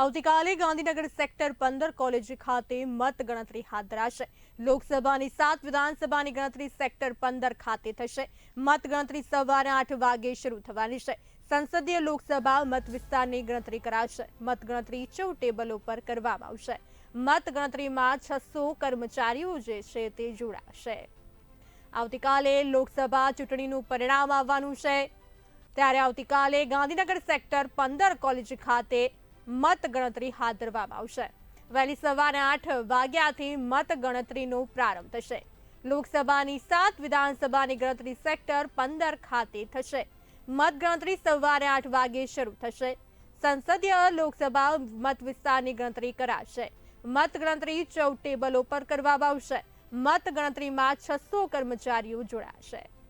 આવતીકાલે ગાંધીનગર સેક્ટર પંદર કોલેજ ખાતે મત ગણતરી હાથ ધરાશે. લોકસભાની સાત વિધાનસભાની ગણતરી સેક્ટર પંદર ખાતે થશે. મત ગણતરી સવારે આઠ વાગે શરૂ થવાની છે. સંસદીય લોકસભા મત વિસ્તારની ગણતરી કરાશે. મત ગણતરી ચૌદ ટેબલો પર કરવામાં આવશે. મત ગણતરીમાં છસો કર્મચારીઓ જે છે તે જોડાશે. આવતીકાલે લોકસભા ચૂંટણીનું પરિણામ આવવાનું છે. ત્યારે આવતીકાલે ગાંધીનગર સેક્ટર પંદર કોલેજ ખાતે મત ગણતરી હાથ ધરવામાં આવશે. વહેલી સવારે આઠ વાગ્યાથી મતગણતરીનો પ્રારંભ થશે. લોકસભાની સાત વિધાનસભાની ગણતરી સેક્ટર પંદર ખાતે થશે. મતગણતરી સવારે આઠ વાગે શરૂ થશે. સંસદીય લોકસભા મત વિસ્તારની ગણતરી કરાશે. મતગણતરી ચૌદ ટેબલો પર કરવામાં આવશે. મતગણતરીમાં છસો કર્મચારીઓ જોડાશે.